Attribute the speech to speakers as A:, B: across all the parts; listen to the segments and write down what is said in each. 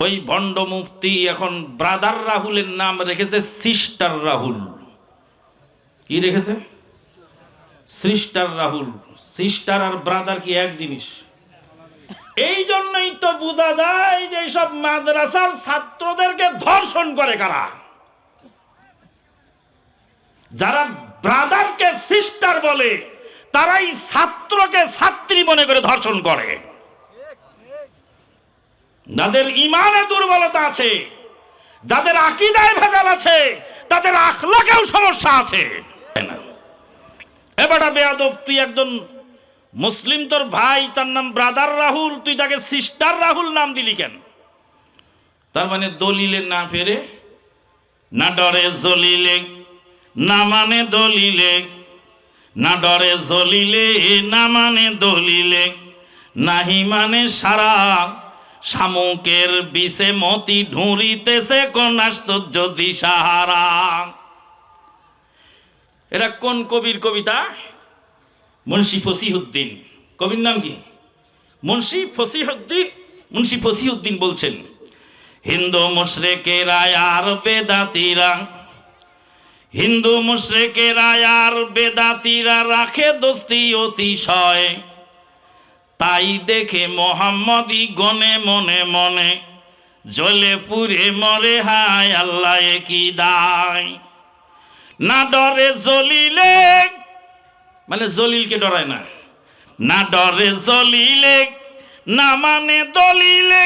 A: ওই ভণ্ড মুফতি এখন ব্রাদার রাহুলের নাম রেখেছে সিস্টার রাহুল। কি রেখেছে? সিস্টার রাহুল। সিস্টার আর ব্রাদার কি এক জিনিস? এই জন্যই তো বোঝা যায় যে সব মাদ্রাসার ছাত্রদেরকে ধর্ষণ করে কারা। যারা ব্রাদারকে সিস্টার বলে, তারাই ছাত্রকে ছাত্রী মনে করে ধর্ষণ করে। যাদের ইমানে দুর্বলতা আছে, যাদের আকিদায় ভেজাল আছে, তাদের আখলাকেও সমস্যা আছে। এবারটা বেয়াদব তুই একজন মুসলিম তোর ভাই, তার নাম ব্রাদার রাহুল, তুই তাকে সিস্টার রাহুল নাম দিলি কেন? তার মানে দলিলে না ফেরে, না ডরে জলিলে, না মানে দলিলে, না ডরে জলিলে, না মানে দলিলে, নাহি মানে সারা শামুকের বিষে মতি ঢুঁড়িতেছে কোন আশ্চর্য দিশাহারা এরা কোন কবির কবিতা? মুন্সি ফসিহুদ্দিন কবির নাম কি? মুন্সি ফসিহুদ্দিন মুন্সি ফসিহুদ্দিন বলছেন, হিন্দু মুশরেকেরা আর বেদাতিরা, হিন্দু মুশরেকেরা আর বেদাতিরা রাখে দোস্তি অতিশয়। তাই দেখে মোহাম্মদী গনে মনে মনে, জ্বলে পুরে মরে হায় আল্লাহ কি দায়। না ডরে জলিলে মানে জলিলকে ডরায় না। না ডরে জলিলে, না মানে দলিলে,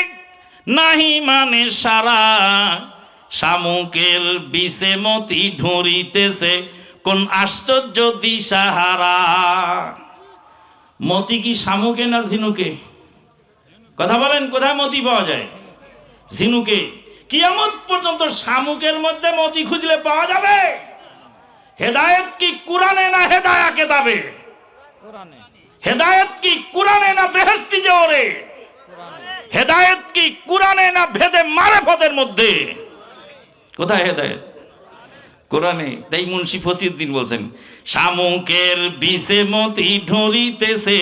A: নাহি মানে সারা। শামুকের বিষে মতি ঢুঁড়িতেছে কোন আশ্চর্য দিশাহারা। মতি কি শামুকে না ঝিনুকে কথা বলেন কোথায় মতি পাওয়া যায়? ঝিনুকে কিয়ামত পর্যন্ত শামুকের মধ্যে মতি খুঁজলে পাওয়া যাবে? হেদায়েত কি কোরআনে না হেদায়া কেতাবে? হেদায়েত কি কোরআনে না বেহেস্তি জোরে হেদায়েত কি কোরআনে না ভেদে মারে পদের মধ্যে? কোথায় হেদায়েত? কোরআনে, তাই মুন্সি ফসিউদ্দিন বলছেন, শামুকের বিষে মতি ঢুরিতেছে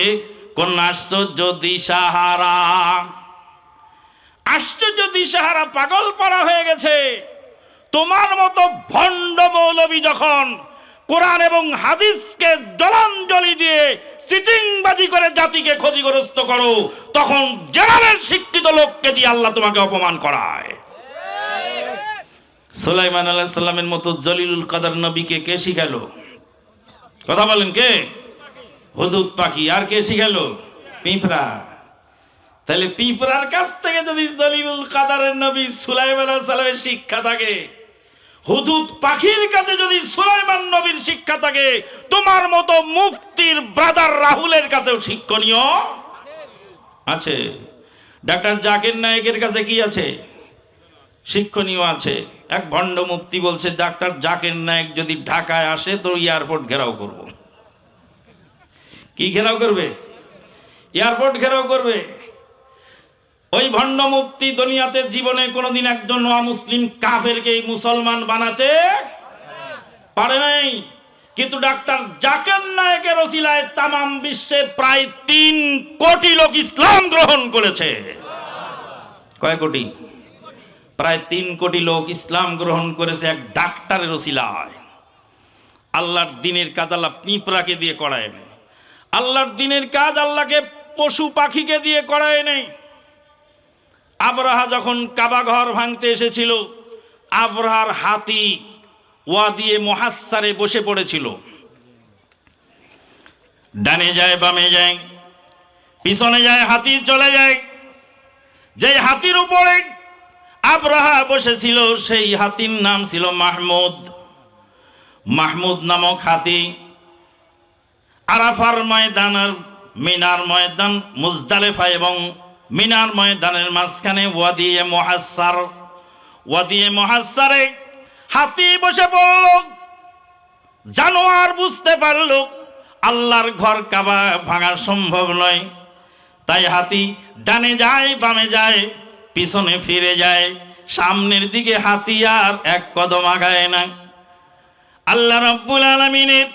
A: কোন আশ্চর্য দিশাহারা। আশ্চর্য দিশাহারা পাগল পড়া হয়ে গেছে। তোমার মতো ভণ্ড মৌলবী যখন কোরআন এবং হাদিসকে জলাঞ্জলি দিয়ে সিটিংবাজি করে জাতিকে ক্ষতিগ্রস্ত করো, তখন জেনারেল শিক্ষিত লোককে দিয়ে আল্লাহ তোমাকে অপমান করায়। সুলাইমান আল্লাহ সাল্লামের মতো জলিলুল কাদার নবীকে কে শিখালো? কথা বলেন কে? হুদুদ পাখি, আর কে শিখালো? পিঁপড়া। তাহলে পিঁপড়ার কাছ থেকে যদি জলিলুল কাদারের নবী সুলাইমান সালামের শিক্ষা থাকে, হুদুদ পাখির কাছে যদি সুলাইমান নবীর শিক্ষা থাকে, তোমার মতো মুফতির ব্রাদার রাহুলের কাছেও শিক্ষণীয়? আছে। ডাক্তার জাকির নায়েকের কাছে কি আছে? শিক্ষণীয় আছে। এক ভণ্ড মুক্তি বলছে, ডাক্তার জাকির নায়ক যদি ঢাকায় আসে তো এয়ারপোর্ট ঘেরাও করব। কি ঘেরাও করবে? এয়ারপোর্ট ঘেরাও করবে? ওই ভণ্ড মুক্তি দুনিয়াতে জীবনে কোনোদিন একজন মুসলিম কাফেরকে মুসলমান বানাতে পারে নাই। কিন্তু ডাক্তার জাকের নায়কের ওসিলায় তামাম বিশ্বে প্রায় তিন কোটি লোক ইসলাম গ্রহণ করেছে। কয় কোটি? প্রায় তিন কোটি লোক ইসলাম গ্রহণ করেছে এক ডাক্তারের ওসিলায়। আল্লাহর দিনের কাজ আল্লাহ পিঁপড়াকে দিয়ে করায় নেই। আল্লাহর দিনের কাজ আল্লাহকে পশু পাখিকে দিয়ে করায় নেই। আবরাহা যখন কাবা ঘর ভাঙতে এসেছিল, আবরাহার হাতি ওয়া দিয়ে মহাসারে বসে পড়েছিল। ডানে যায়, বামে যায়, পিছনে যায়, হাতি চলে যায়। যে হাতির উপরে আবরাহা বসেছিল, সেই হাতির নাম ছিল মাহমুদ। মাহমুদ নামক হাতি আরাফার ময়দানের, মিনার ময়দান, মুজদালেফা এবং মিনার ময়দানের মাঝখানে ওয়াদিয়ে মহাসার ওয়াদিয়ে মহাসারে হাতি বসে পড়ল। জানোয়ার বুঝতে পারল, আল্লাহর ঘর কাবা ভাঙা সম্ভব নয়। তাই হাতি ডানে যায়, বামে যায় পিছনে ফিরে যায়। সামনের দিকে হাতি আর এক কদম আগায় না। আল্লাহ রব্বুল আলমিনের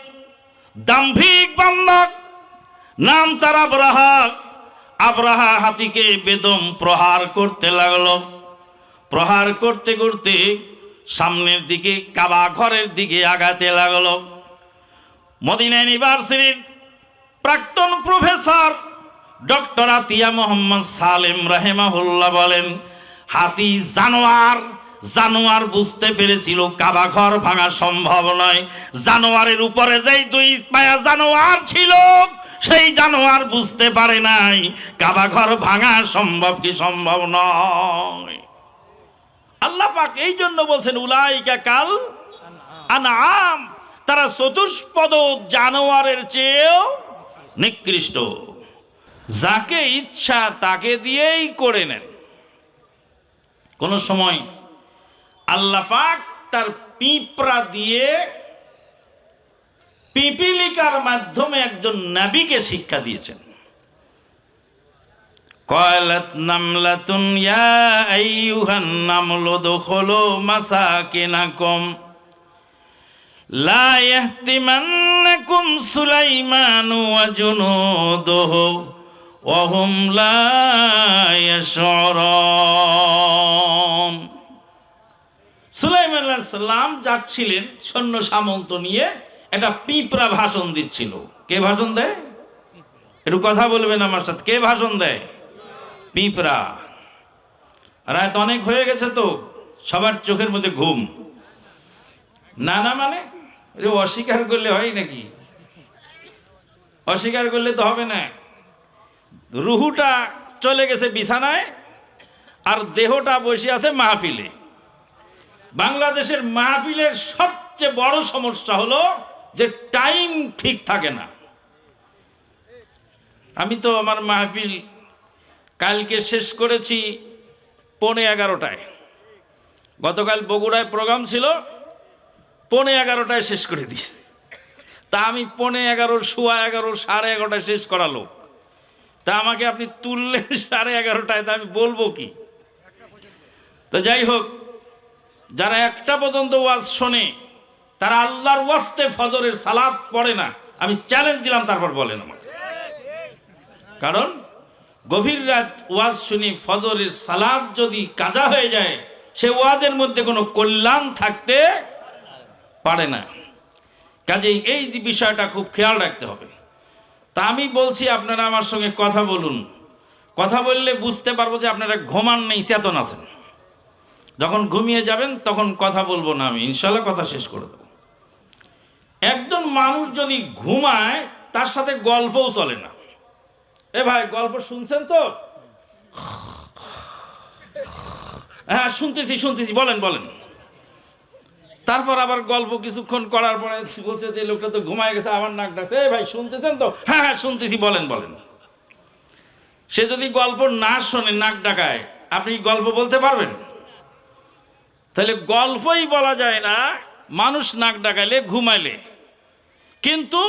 A: দাম্ভিক বান্দা, নাম তার আবরাহা। আবরাহা হাতিকে বেদম প্রহার করতে লাগল। প্রহার করতে করতে সামনের দিকে কাবা ঘরের দিকে আগাতে লাগল। মদিনা ইউনিভার্সিটির প্রাক্তন professor doctor Atiyah Muhammad Salem রাহেমাহুল্লাহ বলেন, হাতি জানোয়ার জানোয়ার বুঝতে পেরেছিল কাবা ঘর ভাঙা সম্ভব নয়। জানোয়ারের উপরে যেই দুই পায়া জানোয়ার ছিল, সেই জানোয়ার বুঝতে পারে নাই, কাবা ঘর ভাঙা সম্ভব কি সম্ভব নয়। আল্লাহ পাক এই জন্য বলছেন, উলাইকা কাল আনাম তারা চতুষ্পদ জানোয়ারের চেয়েও নিকৃষ্ট। যাকে ইচ্ছা তাকে দিয়েই করে নেন কোন সময় আল্লাহ পাক তার পিঁপড়া দিয়ে পিপিলিকার মাধ্যমে একজন নাবিকে শিক্ষা দিয়েছেন قالت نملة يا أيها النمل ادخلوا مساكنكم لا يهتمنكم سليمان وجنوده ওহম সুলাইমান সাল্লাম যাচ্ছিলেন সৈন্য সামন্ত নিয়ে একটা পিঁপড়া ভাষণ দিচ্ছিল। কে ভাষণ দেয়? একটু কথা বলবেন আমার সাথে। কে ভাষণ দেয়? পিঁপড়া। রায় তো অনেক হয়ে গেছে তো, সবার চোখের মধ্যে ঘুম। না না মানে অস্বীকার করলে হয় নাকি? অস্বীকার করলে তো হবে না। রুহুটা চলে গেছে বিছানায় আর দেহটা বসে আছে মাহফিলে। বাংলাদেশের মাহফিলের সবচেয়ে বড় সমস্যা হলো যে টাইম ঠিক থাকে না। আমি তো আমার মাহফিল কালকে শেষ করেছি পৌনে এগারোটায়। গতকাল বগুড়ায় প্রোগ্রাম ছিল, পৌনে এগারোটায় শেষ করে দিয়েছি। তা আমি পৌনে এগারোর, সোয়া এগারো সাড়ে এগারোটায় শেষ করালো তা আমাকে আপনি তুললেন সাড়ে এগারোটায়, তা আমি বলব কি? তো যাই হোক, যারা একটা পর্যন্ত ওয়াজ শোনে, তারা আল্লাহর ওয়াস্তে ফজরের সালাদ পড়ে না। আমি চ্যালেঞ্জ দিলাম, তারপর বলেন আমাকে। কারণ গভীর রাত ওয়াজ শুনি ফজরের সালাদ যদি কাজা হয়ে যায়, সে ওয়াজের মধ্যে কোনো কল্যাণ থাকতে পারে না। কাজেই এই বিষয়টা খুব খেয়াল রাখতে হবে। তা আমি বলছি, আপনারা আমার সঙ্গে কথা বলুন। কথা বললে বুঝতে পারব যে আপনারা ঘুমান নেই, চেতন আছেন। যখন ঘুমিয়ে যাবেন, তখন কথা বলব না আমি। ইনশাল্লাহ কথা শেষ করে দেবো। একজন মানুষ যদি ঘুমায়, তার সাথে গল্পও চলে না। এ ভাই, গল্প শুনছেন তো? হ্যাঁ শুনতেছি শুনতেছি। বলেন বলেন। তারপর আবার গল্প কিছুক্ষণ করার পরে বলছে যে লোকটা তো ঘুমায় গেছে আবার নাক ডাকছে। এই ভাই, শুনতেছেন তো? হ্যাঁ হ্যাঁ শুনতেছি, বলেন বলেন। সে যদি গল্প না শোনে, নাক ডাকায়, আপনি গল্প বলতে পারবেন? তাহলে গল্পই বলা যায় না, মানুষ নাক ডাকাইলে, ঘুমাইলে। কিন্তু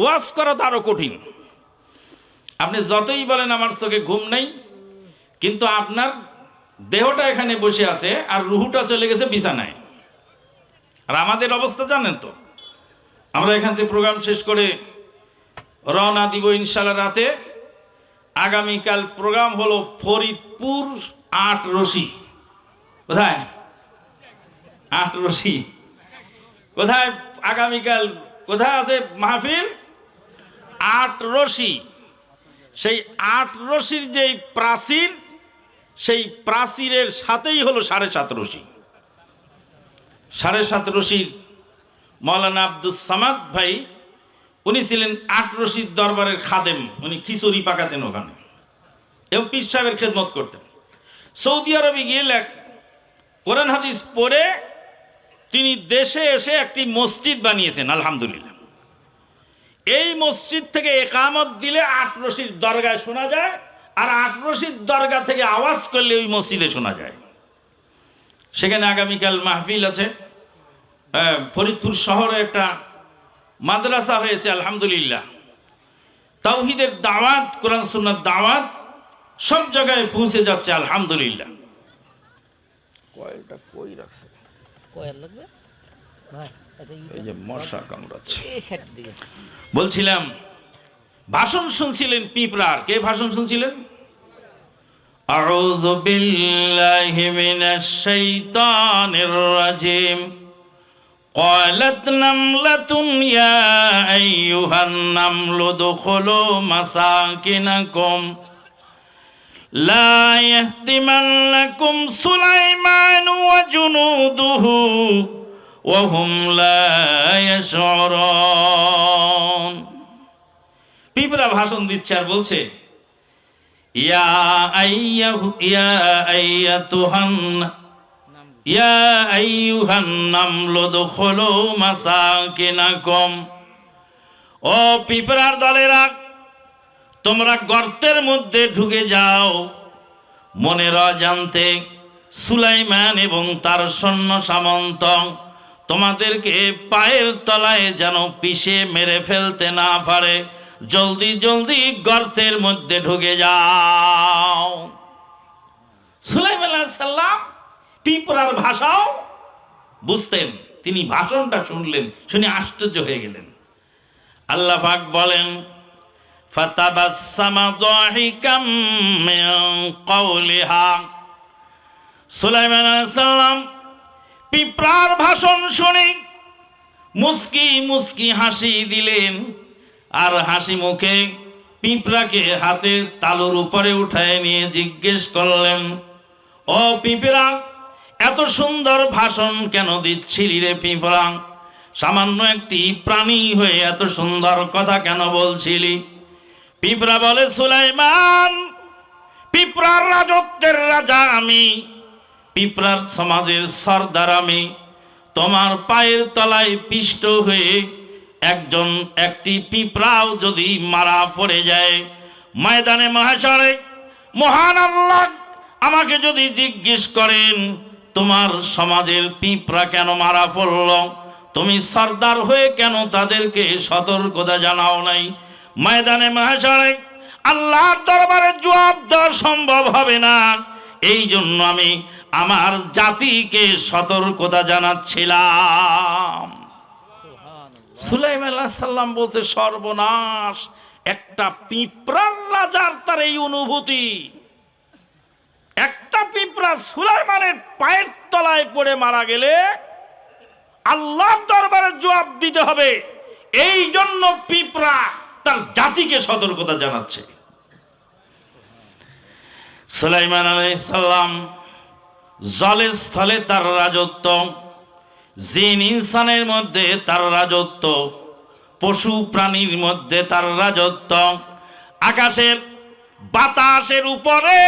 A: ওয়াশ করা তো আরও কঠিন। আপনি যতই বলেন, আমার চোখে ঘুম নেই, কিন্তু আপনার দেহটা এখানে বসে আছে আর রুহুটা চলে গেছে বিছানায়। আর আমাদের অবস্থা জানেন তো? আমরা এখান থেকে প্রোগ্রাম শেষ করে রওনা দিব ইনশাল্লাহ রাতে। আগামীকাল প্রোগ্রাম হলো ফরিদপুর আট রশি। কোথায়? আট রশি। কোথায়? আগামীকাল কোথায় আছে মাহফিল? আট রশি। সেই আট রশির যেই প্রাচীর, সেই প্রাচীরের সাথেই হলো সাড়ে সাত রশি। সাড়ে সাত রশির মৌলানা আব্দুল সামাদ ভাই, উনি ছিলেন আট রশির দরবারের খাদেম। উনি খিচুড়ি পাকাতেন ওখানে। এবং পীর সাহেবের খেদমত করতেন। সৌদি আরবে গিয়ে লেখ কোরআন হাদিস পড়ে তিনি দেশে এসে একটি মসজিদ বানিয়েছেন, আলহামদুলিল্লাহ। এই মসজিদ থেকে একামত দিলে আট রশির দরগায় শোনা যায়, আর আট রশির দরগা থেকে আওয়াজ করলে ওই মসজিদে শোনা যায়। সেখানে আগামীকাল মাহফিল আছে। হ্যাঁ, ফরিদপুর শহরে একটা মাদ্রাসা হয়েছে আলহামদুলিল্লাহ। তাওহিদের দাওয়াত কোরআন সুন্নার দাওয়াত সব জায়গায় পৌঁছে যাচ্ছে আলহামদুলিল্লাহ। কয়টা কই রাখছে?
B: কয়ার লাগবে?
A: এই যে মশা কামড়াচ্ছে। বলছিলাম ভাষণ শুনছিলেন পিঁপড়ার। কে ভাষণ শুনছিলেন? أعوذ بالله من الشيطان الرجيم قالت نملة يا أيها النمل ادخلوا مساكنكم لا يهتمنكم سليمان وجنوده وهم لا يشعرون পিঁপড়া ভাষণ দিচ্ছে আর বলছে ইয়া ইয়া ইয়া দলেরা, তোমরা গর্তের মধ্যে ঢুকে যাও। মনের অজান্তে সুলাইমান এবং তার সৈন্য সামন্ত, তোমাদেরকে পায়ের তলায় যেন পিষে মেরে ফেলতে না পারে। জলদি জলদি গর্তের মধ্যে ঢুকে যাও। সুলাইমান সাল্লাম পিঁপড়ার ভাষাও বুঝতেন। তিনি ভাষণটা শুনলেন, শুনে আশ্চর্য হয়ে গেলেন। আল্লাহ পাক বলেন ফাতাবাসসামা সালাম পিঁপড়ার ভাষণ শুনে মুস্কি মুস্কি হাসি দিলেন। আর হাসি মুখে পিঁপড়াকে হাতের তালুর উপরে উঠায় নিয়ে জিজ্ঞেস করলেন, ও পিঁপড়া, এত সুন্দর ভাষণ কেন দিচ্ছিলি রে পিঁপড়া? সামান্য একটি প্রাণী হয়ে এত সুন্দর কথা কেন বলছিলি? পিঁপড়া বলে, সুলাইমান, পিঁপড়ার রাজত্বের রাজা আমি, পিঁপড়ার সমাজের সর্দার আমি। তোমার পায়ের তলায় পিষ্ট হয়ে একজন, একটি পিঁপড়াও যদি মারা পড়ে যায়, ময়দানে মহাশরে মহান আল্লাহ আমাকে যদি জিজ্ঞেস করেন, তোমার সমাজের পিঁপড়া কেন মারা পড়ল? তুমি সর্দার হয়ে কেন তাদেরকে সতর্কতা জানাও নাই? ময়দানে মহাশরে আল্লাহর দরবারে জবাব দেওয়া সম্ভব হবে না। এই জন্য আমি আমার জাতিকে সতর্কতা জানাচ্ছিলাম। সুলাইম সাল্লাম বলছে, সর্বনাশ, একটা পিঁপড়ার রাজার তার এই অনুভূতি। একটা পিঁপড়া সুলাইমানের পায়ের তলায় পড়ে মারা গেলে আল্লাহর দরবারে জবাব দিতে হবে। এই জন্য পিঁপড়া তার জাতিকে সতর্কতা জানাচ্ছে। সুলাইমান আলাইসাল্লাম জলের স্থলে তার রাজত্ব জিন ইনসানের মধ্যে তার রাজত্ব, পশু প্রাণীর মধ্যে তার রাজত্ব। আকাশের বাতাসের উপরে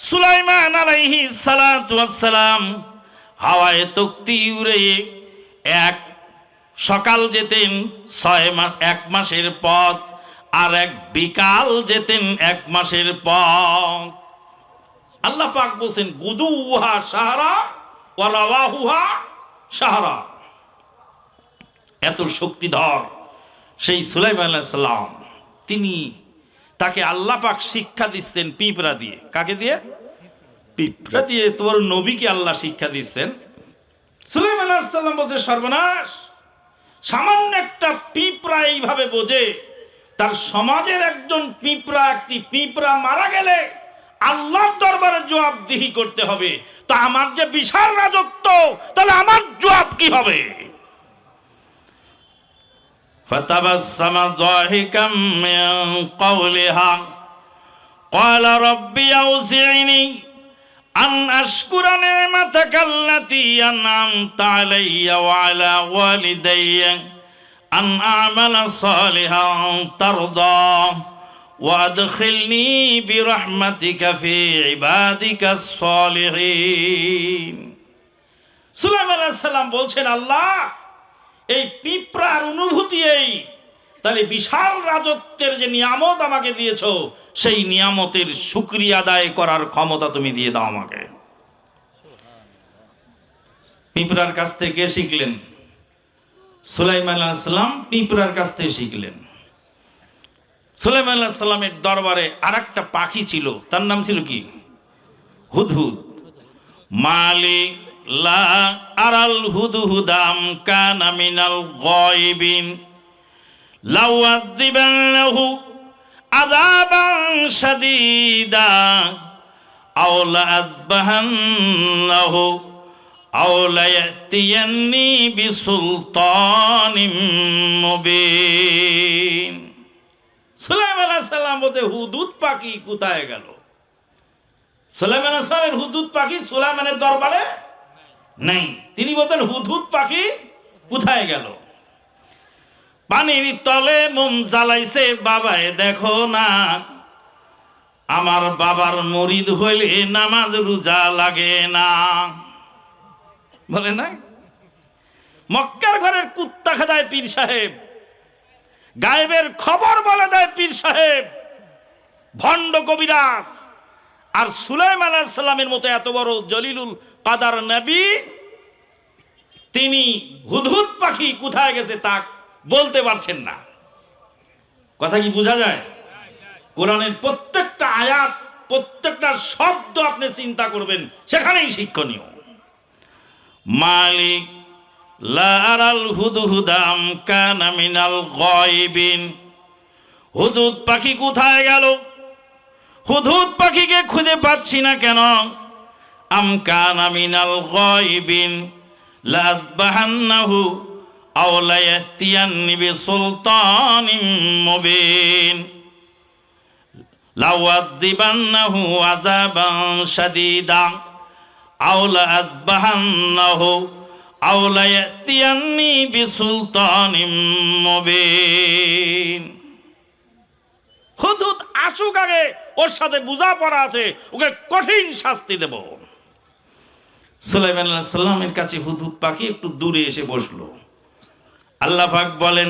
A: সুলাইমান আলাইহি সালাম হাওয়ায় তক্তি উড়ে এক সকাল যেতেন, ছয় মাস এক মাসের পথ আর এক বিকাল যেতেন, এক মাসের পথ। আল্লাহ পাক বলছেন গুদু উহা সাহারা ওয়ালাওয়াহুহা সাহারা এত শক্তিধর সেই সুলাইমান আলাইহিস সালাম। তিনি তাকে আল্লাহ পাক শিক্ষা দিচ্ছেন পিঁপড়া দিয়ে। কাকে দিয়ে? পিঁপড়া দিয়ে। তোমার নবীকে আল্লাহ শিক্ষা দিচ্ছেন। সুলাইমান আলাইহিস সালাম বলছে, সর্বনাশ। সামান্য একটা পিঁপড়া এইভাবে বোঝে, তার সমাজের একজন পিঁপড়া, একটি পিঁপড়া মারা গেলে আল্লাহর দরবারে জবাবদিহি করতে হবে। তা আমার যে বিশাল রাজত্ব তাহলে আমার জবাব কি হবে فتبسم ضاحكا من قولها قال ربي أوزعني أن أشكر نعمتك التي أنعمت علي وعلى والدي أن أعمل صالحا ترضى وأدخلني برحمتك في عبادك الصالحين সুলাইমান আলাইহিস সালাম বলছেন আল্লাহ এই পিঁপড়ার অনুভূতি এই তাহলে বিশাল রাজত্বের যে নিয়ামত আমাকে দিয়েছ সেই নিয়ামতের সুক্রিয়া আদায় করার ক্ষমতা তুমি দিয়ে দাও আমাকে পিঁপড়ার কাছ থেকে শিখলেন সুলাইমান আলাইসাল্লাম পিঁপড়ার কাছ থেকে শিখলেন সুলাইমান আল্লাহ সাল্লামের দরবারে আর পাখি ছিল, তার নাম ছিল কি? হুদহুদ। মালি লা আরাল হুদহুদাম কানা মিনাল গায়বিন। লাউয়াযিবাল্লাহু আযাবান শাদীদা। আও লাযবাহান্নাহু আও লায়াতিয়ান্নি বিসুলতানিম মুবিন। সুলাইমান আলাইহিস সালাম বলতে হুদুদ পাখি কোথায় গেল? সুলাইমান আলাইহিস সালামের হুদুদ পাখি সুলাইমানের দরবারে নেই। তিনি বলছেন হুদহুদ পাখি কোথায় গেল? পানির তলে মোম জ্বালাইছে, বাবায় দেখো না, আমার বাবার মরিদ হইলে নামাজ রোজা লাগে না। বলে না মক্কার ঘরের কুত্তা খেদায় পীর সাহেব গায়েবের খবর বলে দেয় পীর সাহেব। ভণ্ড কবিরাজ। আর সুলাইমান আলাইসাল্লামের মতো এত বড় জলিলুল কাদার নবী, তিনি হুদহুদ পাখি কোথায় গেছে তা বলতে পারছেন না। কথা কি বোঝা যায়? কোরআনের প্রত্যেকটা আয়াত, প্রত্যেকটা শব্দ আপনি চিন্তা করবেন, সেখানেই শিক্ষণীয়। মালিক লারাল হুদহুদাম কানা মিনাল গায়বিন। হুদুদ পাখি কোথায় গেল? হুদহুদ পাখিকে খুঁজে পাচ্ছি না কেন? আম কানা মিনাল গায়বিন। লাযবাহান্নাহু আও লায়াতিয়ান্নি বিসুলতানিম মুবিন। লাউয়াযিবান্নাহু আযাবান শাদীদা। আও লাযবাহান্নাহু আও লায়াতিয়ান্নি বিসুলতানিম মুবিন। হুদহুদ আসুক আগে, ওর সাথে বোঝাপড়া আছে, ওকে কঠিন শাস্তি দেব। সুলাইমান সালামের কাছে হুদহুদ পাখি একটু দূরে এসে বসল। আল্লাহ পাক বলেন